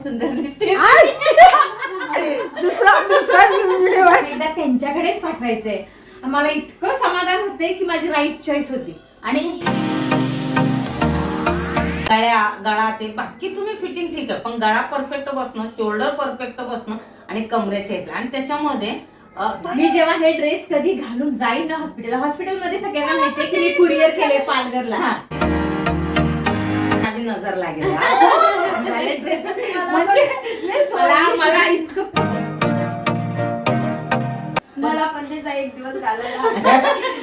सुंदर दिसते. दुसरा दुसरा व्हिडिओ आहे. एकदा त्यांच्याकडेच पाठवायचंय. मला इतकं समाधान होते की माझी राईट चॉईस होती. आणि गळ्या गळा ते बाकी तुम्ही फिटिंग ठीक आहे. पण गळा परफेक्ट बसणं शोल्डर परफेक्ट बसणं आणि कमरेच्या इथलं. आणि त्याच्यामध्ये अ, मी जेव्हा हे ड्रेस कधी घालून जाईन ना हॉस्पिटल हॉस्पिटलमध्ये सगळ्यांना माहितीये की मी कुरिअर केले पालघरला. हा. माझी नजर लागेल. झाले ड्रेस म्हणजे मला मला इतकं मला पण त्याचा एक दिवस घालायला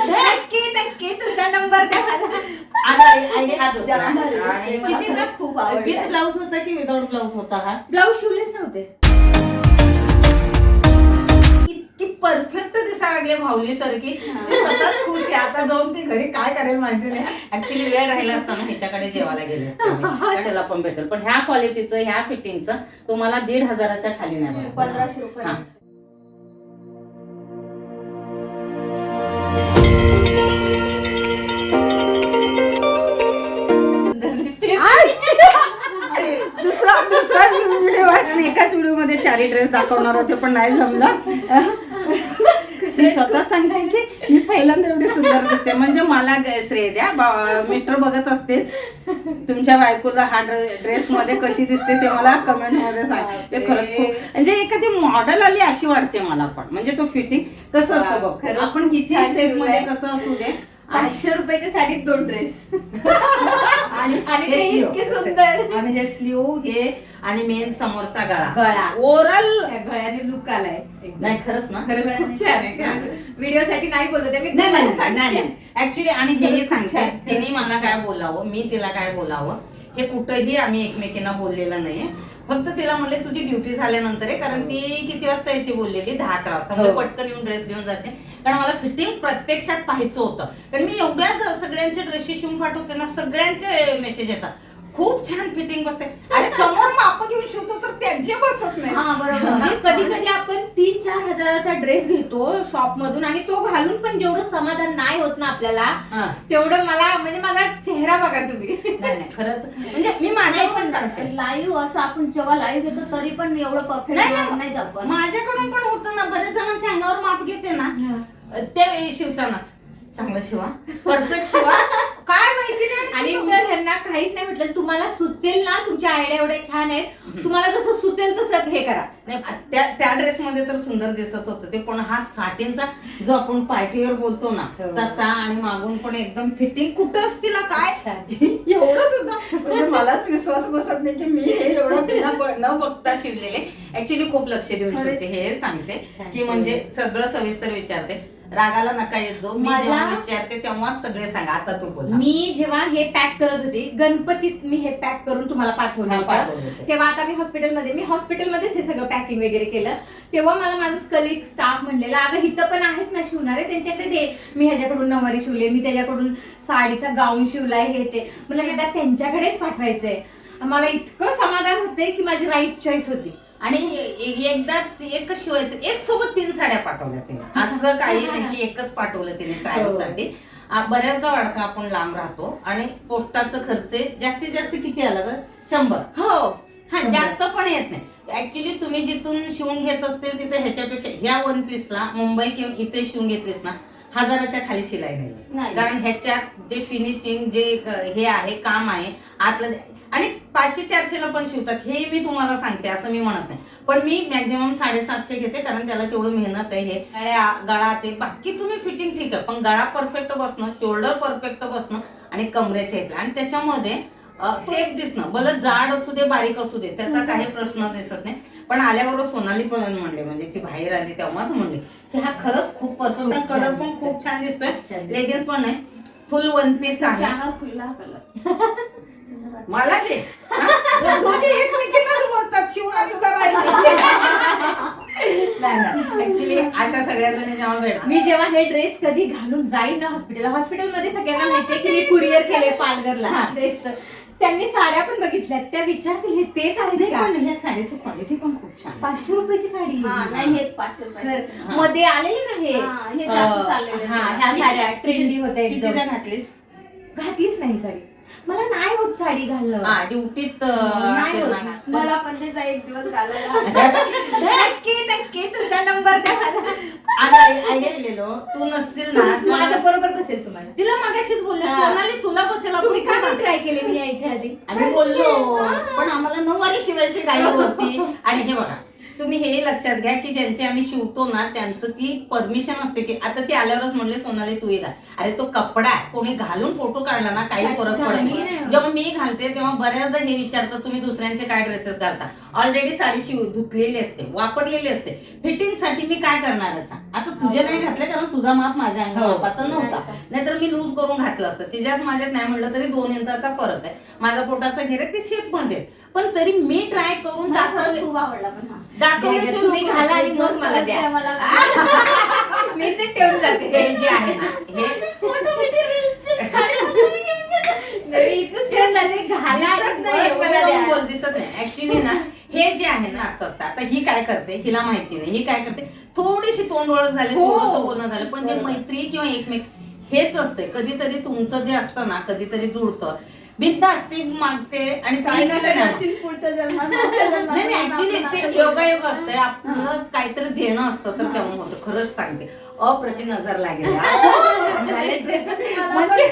नक्की नक्की. तुमचा नंबर द्या मला. हा खूप आवडला. विथ ब्लाऊज होता की विदाऊट ब्लाऊज होता हा? ब्लाऊज शिवलेच नव्हते. परफेक्ट दिसायला लागले भाऊली सारखी स्वतःच खुश आहे आता जाऊन ती घरी काय करेल माहिती नाही ऍक्च्युली वेळ राहिला असताना ह्याच्याकडे जेवायला गेले असते मी. कशाला पण भेटेल पण ह्या क्वालिटीचं ह्या फिटिंगचं तुम्हाला दीड हजाराच्या खाली नाही बघा. पंधराशे रुपये. हा. दुसरा दुसरा व्हिडिओ एकाच व्हिडिओमध्ये चारही ड्रेस दाखवणार होते पण नाही जमलं ती स्वतः सांगते की मी पहिल्यांदा एवढी सुंदर दिसते. म्हणजे मला श्रेय द्या. मिस्टर बघत असते तुमच्या बायकोला हा ड्रेस मध्ये कशी दिसते ते मला कमेंटमध्ये सांग. ते खरंच खूप म्हणजे एखादी मॉडेल आली अशी वाटते मला पण. म्हणजे तो फिटिंग कसं असतं बघ. आपण किती छान सेटमध्ये. कसं असू दे पाचशे रुपयाच्या साडीत दोन ड्रेस आणि आणि ते हे इतके. सुंदर. आणि हे स्लीव हे आणि मेन समोरचा गळा. गळा. ओव्हरऑल त्या गळ्याने लुक आलाय. एकदम. नाही खरंच ना? खरंच खूप छान आहे. व्हिडिओ साठी नाही बोलत आहे मी नाही नाही तुम्हाला नाही सांगते. ऍक्च्युली आणि सांगते. छान. तिने मला काय बोलावं? मी तिला काय बोलावं? हे कुठंही आम्ही एकमेकींना बोललेलं नाहीये. फक्त तिला म्हणले तुझी ड्युटी झाल्यानंतर आहे कारण ती किती वाजता येते बोललेली? दहा अकरा वाजता. म्हणजे हो. पटकन येऊन ड्रेस घेऊन जायचे कारण मला फिटिंग प्रत्यक्षात पाहायचं होतं. कारण मी एवढ्याच सगळ्यांचे ड्रेसेस शिवून पाठवते ना सगळ्यांचे मेसेज येतात. खूप छान फिटिंग बसते. आणि समोर माप घेऊन शिवतो तर त्यांचे बसत नाही. हा बरोबर. म्हणजे कधी कधी आपण तीन चार हजाराचा ड्रेस घेतो शॉप मधून आणि तो घालून पण जेवढं समाधान नाही होत ना आपल्याला हा. तेवढं मला म्हणजे माझा चेहरा बघा तुम्ही. नाही नाही खरंच. म्हणजे मी माझ्या पण सांगते लाईव्ह असं आपण जेव्हा लाईव्ह घेतो तरी पण एवढं परफेक्ट नाही, नाही. नाही जात पण. माझ्याकडून पण होतं ना. बरेच जणांच्या अंगावर माप घेते ना. त्यावेळी शिवतानाच. चांगलं शिवा. परफेक्ट शिवा. काय माहिती नाही आणि आणि तर ह्यांना काहीच नाही म्हटलं. तुम्हाला सुचेल ना तुमच्या आयडिया एवढ्या छान आहेत. तुम्हाला जसं सुचेल तसं हे करा. नाही त्या त्या ड्रेस मध्ये तर सुंदर दिसत होतं. ते पण हा साठींचा जो आपण पार्टीवर बोलतो ना हो. तसा आणि मागून पण एकदम फिटिंग कुठं असतील काय? छान. एवढं सुद्धा. म्हणजे मलाच विश्वास बसत नाही की मी हे एवढं बिना ब- न बघता शिवलेले. ऍक्च्युली खूप लक्ष देऊन खरंच. शिवते हे सांगते. की म्हणजे सगळं सविस्तर विचारते. रागाला नका येत जो मी मला- जेव्हा विचारते तेव्हाच सगळे सांगा. आता तू बोला. मी जेव्हा हे पॅक करत होती गणपतीत मी हे पॅक करून तुम्हाला पाठवलं हा, होतं. पाठवलं होतं. तेव्हा आता मी हॉस्पिटलमध्ये मी हॉस्पिटलमध्येच हे सगळं पॅकिंग वगैरे केलं. तेव्हा मला माझं कलिक स्टाफ म्हणलेला अगं इथं पण आहेत ना शिवणारे त्यांच्याकडे दे. मी ह्याच्याकडून नवारी शिवले मी त्याच्याकडून साडीचा गाऊन शिवलाय हे ते. मला त्यांच्याकडेच पाठवायचंय. मला इतकं समाधान होते की माझी राईट चॉईस होती. आणि एकदाच एकच शिवायचं एक सोबत तीन साड्या पाठवल्या तिने. असं काही नाही की एकच पाठवलं तिने ट्रायलसाठी आ, बऱ्याचदा वाटतं आपण लांब राहतो. आणि पोस्टाचं खर्च जास्तीत जास्त किती आलं ग? शंभर. हो. हा जास्त पण येत नाही. ऍक्च्युली तुम्ही जिथून शिवून घेत असतील तिथे ह्याच्यापेक्षा ह्या वन पीसला मुंबई किंवा इथे शिवून घेतलीस ना हजाराच्या खाली शिलाई नाही. कारण ह्याच्यात जे फिनिशिंग जे हे आहे काम आहे आतलं आणि पाचशे चारशेला पण शिवतात. हे मी तुम्हाला सांगते असं मी म्हणत नाही. पण मी मॅक्झिमम साडेसातशे घेते कारण त्याला तेवढं मेहनत आहे हे. गळ्या गळा ते बाकी तुम्ही फिटिंग ठीक आहे. पण गळा परफेक्ट बसणं शोल्डर परफेक्ट बसणं आणि कमरेच्या इथलं आणि त्याच्यामध्ये सेफ दिसणं. भलं जाड असू दे बारीक असू दे त्याचा काही प्रश्न दिसत नाही. पण आल्याबरोबर सोनाली पण म्हणले म्हणजे ती बाहेर आली तेव्हाच म्हणली की हा खरंच खूप परफेक्ट कलर पण. खूप छान दिसतोय. लेगिन्स पण आहे. फुल वन पीस आहे. कलर मला दे. हा? दोघे एकमेकींनाच बोलतात. शिवणा तुला राहिली नाही नाही. ऍक्च्युली अशा सगळ्या जणी जेव्हा भेटतात. मी जेव्हा हे ड्रेस कधी घालून जाईन ना हॉस्पिटल हॉस्पिटलमध्ये सगळ्यांना माहितीये की मी कुरिअर केले पालघरला हा. ड्रेस त्यांनी साड्या पण बघितल्या त्या विचारतील हे तेच आहेत नाही, का? पण ह्या साडीची क्वालिटी पण खूप छान आहे. पाचशे रुपयाची साडी हा नाही हे पाचशे रुपये. हा. मध्ये आलेले ना हे? हा, हे जास्त अं, चाललेले हा. ह्या साड्या ट्रेंडी होत्या एकदम. कितीदा घातलीस? घातलीच नाही साडी. मला नाही होत साडी घालणं. हा ड्युटीत नाही असेल होत. ना मला पण त्याचा एक दिवस घालायला नक्की नक्की तुमचा नंबर द्या मला. आयडिया दिलेलो. तू नसशील ना माझं तर- बरोबर बसेल तुम्हाला. तिला मगाशीच बोलले हा. सोनाली तुला बसेल आपण तुम्ही का. ट्राय केले मी यायच्या आधी? आम्ही बोललो पण आम्हाला नऊवारी शिवायची घाई होती. आणि हे बघा तुम्ही हे लक्षात घ्या की ज्यांचे आम्ही शिवतो ना त्यांचं ती परमिशन असते की आता ती आल्यावरच म्हणले सोनाली तू ये घाल अरे तो कपडा कोणी घालून फोटो काढला ना काही फरक पडत नाही. जेव्हा मी घालते तेव्हा बऱ्याचदा हे विचारतात तुम्ही दुसऱ्यांचे काय ड्रेसेस घालता? ऑलरेडी साडी शिव धुतलेली असते वापरलेली असते. फिटिंगसाठी मी काय करणार सांग? आता तुझे नाही घातले कारण तुझा माप माझ्या अंग हो. मापाचा नव्हता. नाहीतर मी लूज करून घातलं असतं. तिच्यात माझ्यात नाही म्हणलं तरी दोन इंचाचा फरक आहे. माझा पोटाचा घेर ते शेपमध्ये. पण तरी मी ट्राय करून दाखवले खूप आवडला पण दाखवल्याशिवाय तुम्ही. घाला आणि मग मला द्या. मी ते ठेवून जाते. हे जे आहे ना हे ऍक्च्युली ना हे जे आहे ना आता आता ही काय करते हिला माहिती नाही. ही काय करते थोडीशी तोंड ओळख झाली हो. बोलणं झालं. पण जे. मैत्री किंवा एकमेक हेच असते कधीतरी तुमचं जे असतं ना कधीतरी जुळतं बिंदास ती मागते आणि काही ना नाही. असेल पुढच्या जन्मात मागच्या जन्मात नाही नाही ऍक्च्युली आपण ते असं योगायोग असतंय. आपलं काहीतरी देणं असतं तर तेव्हा होतं. खरंच सांगते. अप्रति नजर लागेल मला म्हणजे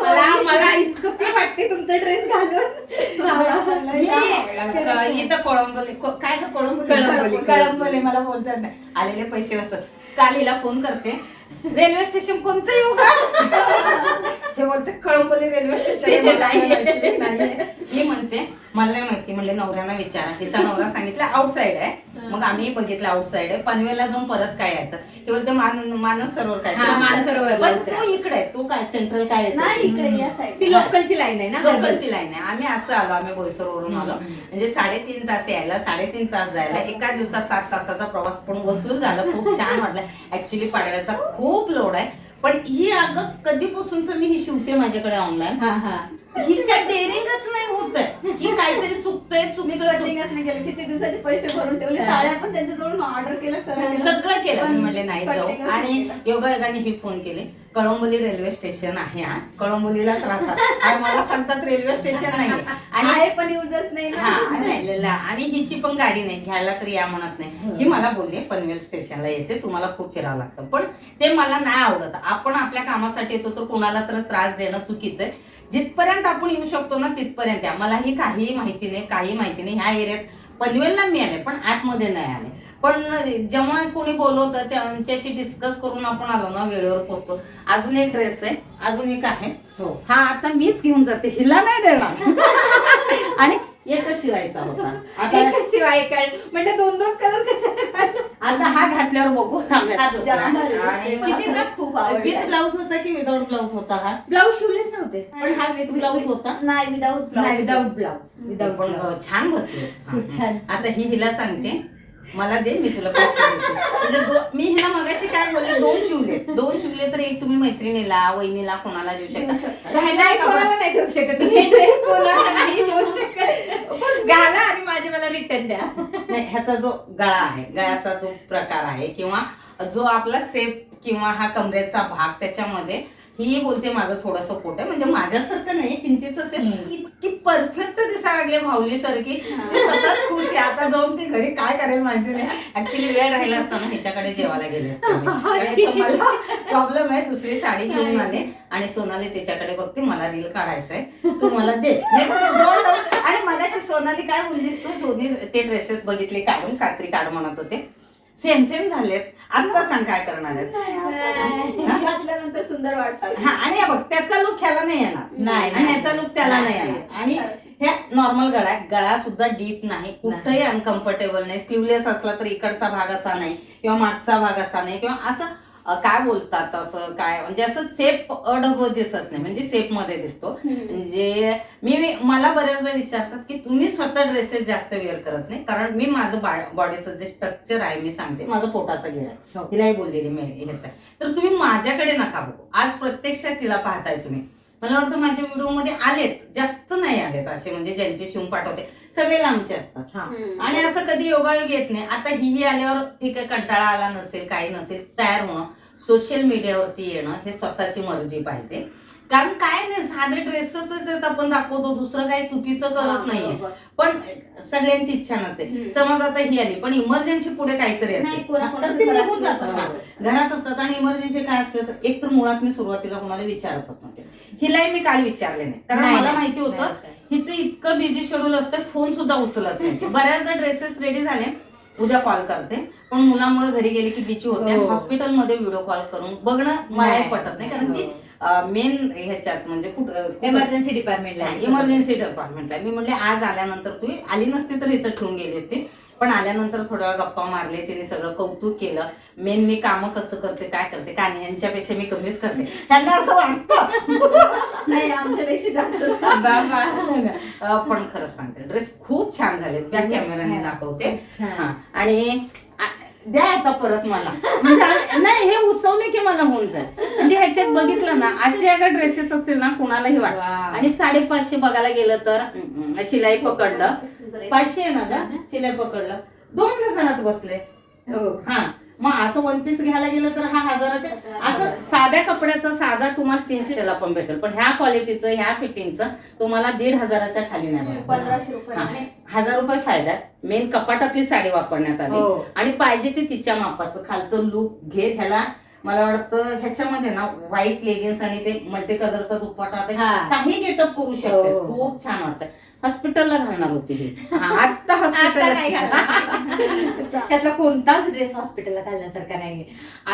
मला मला इतकं वाटते तुमचा ड्रेस घालून. आवडला. मी आवडला. इथं कोळंबोली को- काय कळंबोली, कळंबोली. मला बोलतात नाही आलेले पैसे असत काल हिला फोन करते. रेल्वे स्टेशन कोणतं येऊ का हे बोलते कळंबोली रेल्वे स्टेशन नाहीये. मी म्हणते मला नाही माहिती म्हणले नवऱ्यांना विचारा. हिचा नवरा सांगितलं आउटसाईड आहे. मग आम्ही बघितलं आउटसाईड आहे. पनवेलला जाऊन परत काय यायचं? हे बोलते मान मानस सरोवर काय हा, मानस सरोवरला पण उतरा. तो इकडे आहे, तो काय सेंट्रल काय येतं? नाही इकडे या साईड ती लोकलची लाईन आहे ना लोकलची लाईन आहे. आम्ही असं आलो आम्ही बोईसरवरून आलो. म्हणजे साडेतीन तास यायला साडेतीन तास जायला. एका दिवसात सात तासाचा प्रवास पण वसूल झाला. खूप छान वाटलं. ऍक्च्युली पाडव्याचा खूप लोड आहे. पण ही अगं कधीपासूनच मी ही शिवते माझ्याकडे ऑनलाईन हिच्या डेअरिंगच नाही होत आहे. की काहीतरी चुकतंय मी चुकतंय कटिंगच नाही केलं. किती दिवसाचे पैसे भरून ठेवले. हा. साड्या पण त्यांच्याजवळून ऑर्डर केलं सर्व सगळं केलं. मी म्हणले नाही जाऊ. आणि. योगायोगाने ही फोन केली. कळंबोली रेल्वे स्टेशन आहे हा. कळंबोलीलाच राहतात. आणि मला सांगतात रेल्वे स्टेशन नाही आणि आहे पण युजच नाही हा ना नाही, आणि हिची पण गाडी नाही. घ्यायला तर या म्हणत नाही. ही. मला बोलली पनवेल स्टेशनला येते. तुम्हाला खूप फिरावं लागतं. पण ते मला नाही आवडत. आपण आपल्या कामासाठी येतो तर कोणाला तर त्रास देणं चुकीचं आहे. जिथपर्यंत आपण येऊ शकतो ना तिथपर्यंत या. मलाही काही माहिती नाही काही माहिती नाही. ह्या एरियात पनवेलला मी आले पण आतमध्ये नाही आले. पण जेव्हा कोणी बोलवतं त्यांच्याशी डिस्कस करून आपण आलो ना वेळेवर पोचतो. अजून एक ड्रेस आहे अजून एक आहे. हा आता मीच घेऊन जाते. हिला नाही देणार. आणि एकच शिवायचा होता. आता एकच शिवाय काय म्हणजे दोन दोन कलर कसे आता हा घातल्यावर बघू थांब दुसरा. जाणार आहे. आणि मला. किती खरंच खूप आवडला. विथ ब्लाऊज होता की विदाऊट ब्लाऊज होता हा? ब्लाऊज शिवलेच नव्हते. पण हा विथ ब्लाऊज होता? नाही विदाऊट नाही विदाऊट ब्लाऊज. विदाऊट छान बसले. खूप छान. आता ही हिला सांगते. मला दे मी तुला पैसे देते. म्हणजे दो- मी हिला मगाशी काय बोलले दोन शिवले. दोन शिवले तर एक तुम्ही मैत्रिणीला वहिनीला कोणाला देऊ देऊ शकता? शकता. राहिला नाही का कोणाला नाही देऊ शकत. हे ड्रेस कोणाला नाही देऊ शकत. पण घाला आणि माझे मला रिटर्न द्या. नाही ह्याचा जो गळा आहे गळ्याचा जो प्रकार आहे किंवा जो आपला सेप किंवा हा कमरेचा भाग त्याच्यामध्ये ही बोलते माझं थोडस पोट आहे. म्हणजे माझ्यासारखं नाही किंचित असेल. इतकी परफेक्ट दिसायला लागले भाऊली सारखी. स्वतःच खुश आहे. आता जाऊन ती घरी काय करेल माहिती नाही. ऍक्च्युली वेळ राहिला असताना ह्याच्याकडे जेवायला गेले असते मला प्रॉब्लेम आहे. दुसरी साडी घेऊन आले. आणि सोनाली त्याच्याकडे बघते मला रील काढायचंय. तू मला दे. आणि मगाशी सोनाली काय बोललीस तू? दोन्ही ते ड्रेसेस बघितले काढून कात्री काढ म्हणत होते. सेम सेम झालेत. आता सांग काय करणार आहेस. हा? घातल्यानंतर सुंदर वाटतात. हा आणि हे बघ त्याचा लुक ह्याला नाही येणार. नाही, आणि नाही. ह्याचा लुक त्याला नाही. येणार. आणि ह्या नॉर्मल गळा आहे. गळा सुद्धा डीप नाही. कुठंही अनकम्फर्टेबल नाही. स्लीवलेस असला तर इकडचा भाग असा नाही. किंवा मागचा भाग असा नाही. किंवा असं काय बोलतात असं काय? म्हणजे असं सेप अडब दिसत नाही. म्हणजे सेपमध्ये दिसतो. म्हणजे मी मला बऱ्याचदा विचारतात की तुम्ही स्वतः ड्रेसेस जास्त वेअर करत नाही? कारण मी माझं बॉडीचं जे स्ट्रक्चर आहे मी सांगते माझं पोटाचं आहे. हो. तिलाही बोललेली मी ह्याचं. तर तुम्ही माझ्याकडे नका बघू. आज प्रत्यक्षात तिला पाहताय तुम्ही. मला वाटतं माझ्या व्हिडिओमध्ये आलेत. जास्त नाही आलेत असे म्हणजे ज्यांचे शिवून पाठवते. सगळे लांबचे असतात हा. आणि असं कधी योगायोग येत नाही आता ही ही आल्यावर ठीक आहे कंटाळा आला नसेल काही नसेल तयार होणं सोशल मीडियावरती येणं हे स्वतःची मर्जी पाहिजे कारण काय नाही साधे ड्रेसच आपण दाखवतो दुसरं काही चुकीचं करत नाहीये बरोबर. पण सगळ्यांची इच्छा नसते हम्म. समज आता ही आली पण इमर्जन्सी पुढे काहीतरी नाही, असते कोणाकोणाचं तर ते घरात निघून जातात बरोबर. घरात असतात आणि इमर्जन्सी काय असलं तर एक तर मुळात मी सुरुवातीला कोणाला विचारतच नव्हते हिलाही मी काल विचारले नाही कारण नाही, मला नाही, माहिती होतं. हिचं इतकं बिझी शेड्यूल असतं फोन सुद्धा उचलत नाही. बऱ्याचदा ड्रेसेस रेडी झाले उद्या कॉल करते. पण मुलामुळे घरी गेले की बिची होते हो. हॉस्पिटलमध्ये व्हिडिओ कॉल करून बघणं मलाही पटत नाही. कारण ती हो. मेन ह्याच्यात म्हणजे कुठं इमर्जन्सी डिपार्टमेंटला इमर्जन्सी डिपार्टमेंटला मी म्हणले आज आल्यानंतर तू आली नसती तर इथं ठेवून गेली असती. पण आल्यानंतर थोड्या वेळ गप्पा मारले तिने सगळं कौतुक केलं. मेन मी कामं कसं करते काय करते का नाही यांच्यापेक्षा मी कमीच करते. त्यांना असं वाटतं. नाही आमच्यापेक्षा जास्त पण खरंच सांगते ड्रेस खूप छान झाले त्या कॅमेराने. दाखवते. हा. आणि द्या आता परत मला. म्हणजे नाही हे उसवले की मला होऊन जाईल. म्हणजे ह्याच्यात बघितलं ना असे अगर ड्रेसेस असतील ना कुणालाही वाट. Wow. आणि साडेपाचशे बघायला गेलं तर शिलाई पकडलं. पाचशे ना शिलाई पकडलं. दोन हजारात बसले. हो. हा. मग असं वन पीस घ्यायला गेलं तर हा हजाराच्या असं साध्या कपड्याचा साधा तुम्हाला तीनशेला पण भेटेल. पण ह्या क्वालिटीचं ह्या फिटिंगचं तुम्हाला दीड हजाराच्या खाली नाही. पंधराशे रुपये हजार रुपये फायद्यात मेन कपाटातली साडी वापरण्यात आली. हो. आणि पाहिजे ती तिच्या मापाचं. खालचं लुक घे ह्याला. मला वाटतं ह्याच्यामध्ये ना व्हाईट लेगिन्स आणि ते मल्टी कलरचा दुपट्टा. काही गेटअप करू शकते हो. खूप छान वाटतं हॉस्पिटलला घालणार होती ही आता नाही हॉस्पिटल त्यातला कोणताच ड्रेस हॉस्पिटलला घालण्यासारखा नाहीये.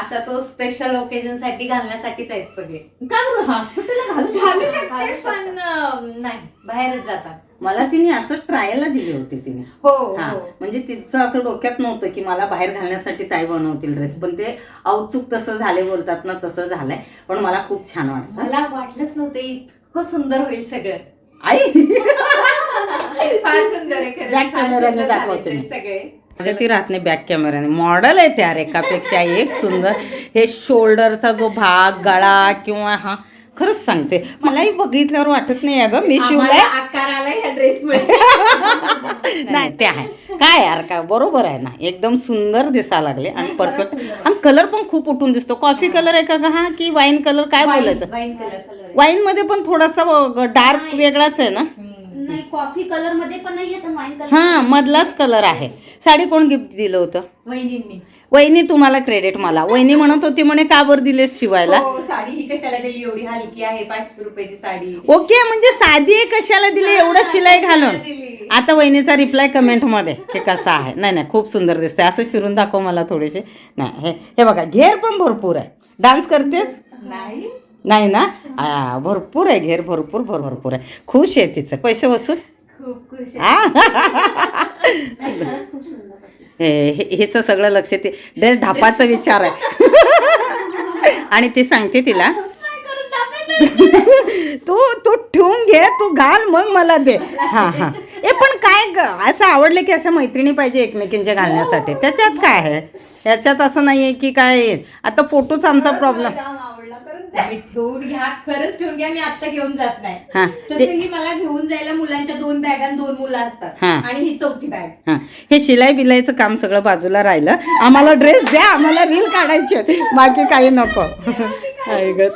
असा तो स्पेशल ओकेजनसाठी घालण्यासाठीच आहेत सगळे. का बरं? हॉस्पिटलला घालू घालू शकते? शकते. घालू पण अं, नाही. बाहेरच जातात. मला तिने असं ट्रायलला दिली होती तिने. हो हा हो. म्हणजे तिचं असं डोक्यात नव्हतं की मला बाहेर घालण्यासाठी ताई बनवतील ड्रेस पण ते औत्सुक तसं झाले बोलतात ना तसं झालंय. पण मला खूप छान वाटतं. मला वाटलंच नव्हतं इतकं सुंदर होईल सगळं. आई! फार सुंदर आहे खरंच. Back फार camera ने सुंदर दाखवते मी. सगळे. म्हणजे ती राहत नाही बॅक कॅमेराने मॉडेल आहे त्या एकापेक्षा एक सुंदर. हे शोल्डरचा जो भाग गळा किंवा हा खरंच सांगते. मलाही बघितल्यावर वाटत नाही अगं मी शिवलाय. आम्हाला आकार आला ह्या ड्रेसमुळे नाही ते आहे. काय यार काय बरोबर आहे ना. एकदम सुंदर दिसायला लागले आणि नाही, खरंच परफेक्ट सुंदर. आणि कलर पण खूप उठून दिसतो. कॉफी कलर आहे का ग हा? की वाईन कलर काय बोलायचं? वाईन कलर वाईन मध्ये पण थोडासा डार्क. वेगळाच आहे ना? नाही कॉफी कलरमध्ये पण नाहीये तर वाईन कलर हा मधलाच कलर आहे. साडी कोण गिफ्ट दिलं होतं? वहिनींनी. वहिनी तुम्हाला क्रेडिट मला. वहिनी म्हणत होती म्हणे का बरं दिलेस शिवायला? हो साडी ही कशाला दिली? एवढी हलकी आहे पाचशे रुपयाची साडी. ओके म्हणजे साधी आहे कशाला दिली? एवढं शिलाई घालून. दिली. आता वहिनीचा रिप्लाय कमेंटमध्ये हे कसं आहे? नाही नाही खूप सुंदर दिसते असं फिरून दाखव मला थोडेसे. नाही हे हे बघा घेर पण भरपूर आहे. डान्स करतेस? नाही. नाही ना? आ, भरपूर आहे घेर भरपूर भर भरपूर आहे. खुश आहे तिचं. पैसे वसूल? खूप खुश आहे. आ? नाही, खरंच खूप सुंदर बसली. हे हे- हिचं सगळं लक्ष ते ड्रेस ढापाचा विचार आहे. आणि ती सांगते तिला तू तू ठेवून घे तू घाल मग मला दे. हा हा. ए पण काय ग? असं आवडलं की अशा मैत्रिणी पाहिजे एकमेकींच्या घालण्यासाठी. त्याच्यात काय आहे? याच्यात असं नाहीये की काय? आता फोटोच आमचा प्रॉब्लेम ठेवून घ्या खरंच ठेवून घ्या मी आता घेऊन जात हा, नाही ते- तसंही मला घेऊन जायला मुलांच्या दोन बॅग आणि दोन मुलं असतात. हा. आणि ही चौथी बॅग हा. हे शिलाई बिलाईचं काम सगळं बाजूला राहिलं. आम्हाला ड्रेस द्या आम्हाला रील काढायचे. बाकी काही नको. आई गं.